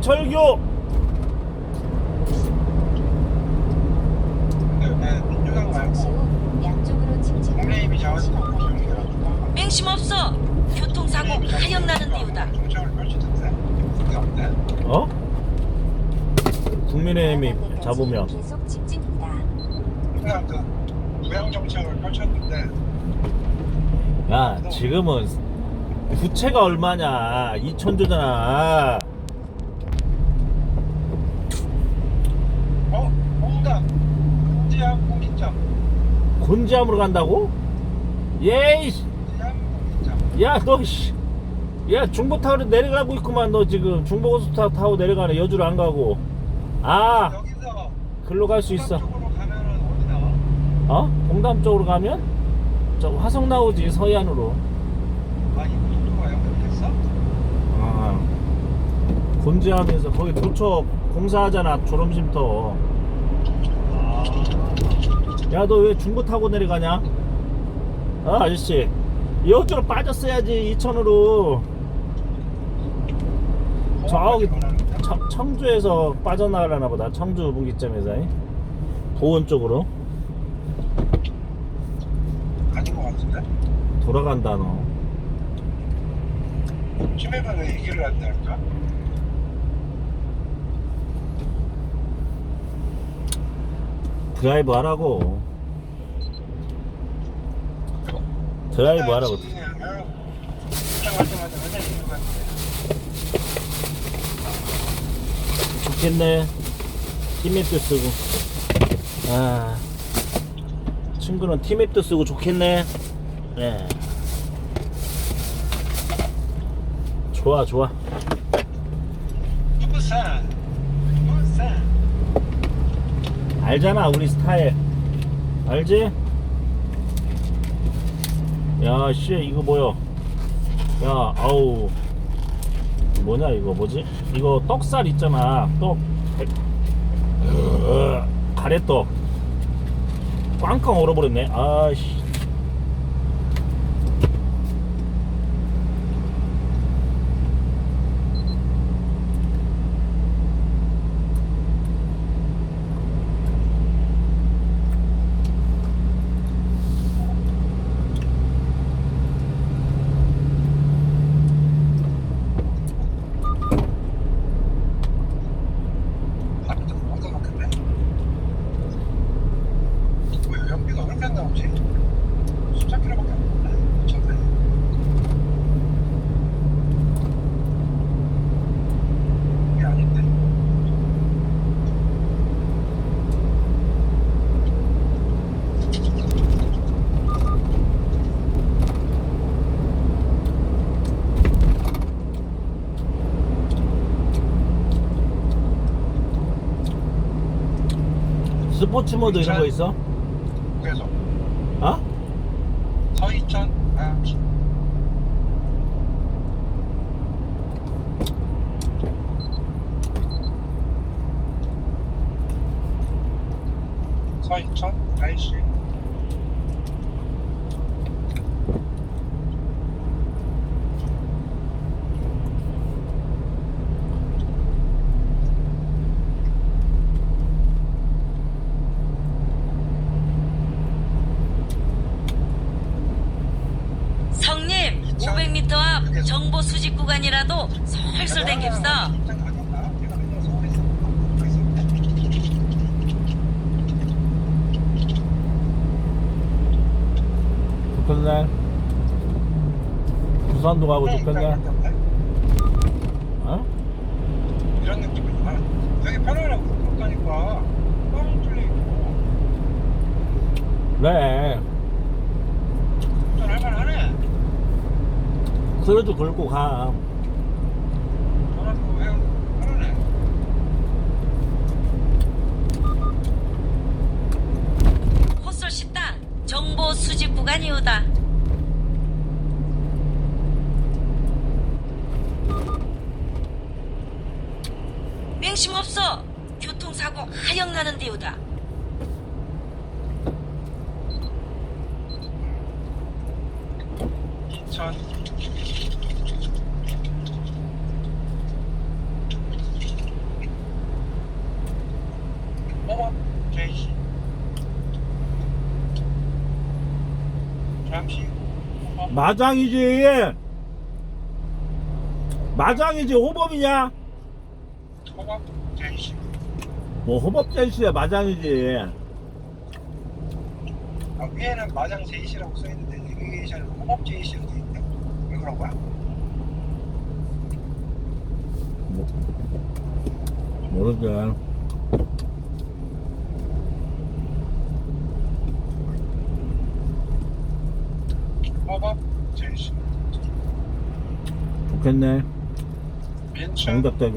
절교 민주당 말고 양쪽으로 잡아서 맹심 없어. 교통사고 하염 나는 이유다. 정책을 펼치던데 그게 없네 어? 국민의힘이 잡으면 계속 직진입니다. 그냥 그 부양 정책을 펼쳤는데 야 지금은 부채가 얼마냐 2천 조잖아 어? 홍당 지향 공기점 곤지암으로 간다고? 예이 야너 씨. 야 중부타워로 내려가고 있구만 너 지금 중부고속타워 타고 내려가네 여주로 안 가고 아 여기서 글로 갈 수 있어? 어? 공담 쪽으로 가면 저 화성 나오지 서해안으로 아이 고속도로가 연결됐어? 아 곤지암에서 거기 도처 공사하잖아 졸음쉼터 아 야 너 왜 중부 타고 내려가냐? 어 아저씨 여주로 빠졌어야지 이천으로 저기 청, 청주에서 빠져나가려나 보다 청주 분기점에서 이. 도원 쪽으로 아닌 것 같은데? 돌아간다 너왜 얘기를 한다니까? 드라이브 하라고. 드라이브 하라고. 좋겠네. 티맵도 쓰고. 아. 친구는 티맵도 쓰고 좋겠네. 네 좋아 좋아 부산 부산 알잖아 우리 스타일. 알지? 야씨 이거 뭐야? 야 아우. 뭐냐 이거 뭐지? 이거 떡살 있잖아. 떡. 으, 가래떡. 꽝꽝 얼어버렸네. 아씨 스포츠 모드 이런 거 있어? 그래서 어? 서이천 아, 서이천 80 정보 수집 구간이라도 솔솔 있었는데 좋겠네. 부산도 가고 네, 좋겠네. 입장 가격가. 어? 이런 느낌이구나. 되게 편안하고 그렇다니까. 뻥 뚫려 있고. 그래 좀 할만하네 그래도 걸고 가 헛솔 식당 정보 수집 구간이오다. 맹심 없어. 교통사고 하염 나는 데우다. 이천 4번 JC 잠시 마장이지 마장이지 호범이냐? 호범 JC 뭐 호범 JC야 마장이지. 아, 위에는 마장 JC라고 써있는데 내비게이션은 호범 JC로 돼있네. 왜 그런 거야? 뭐, 모르겠 5번 제시 좋겠네. 정답 대결.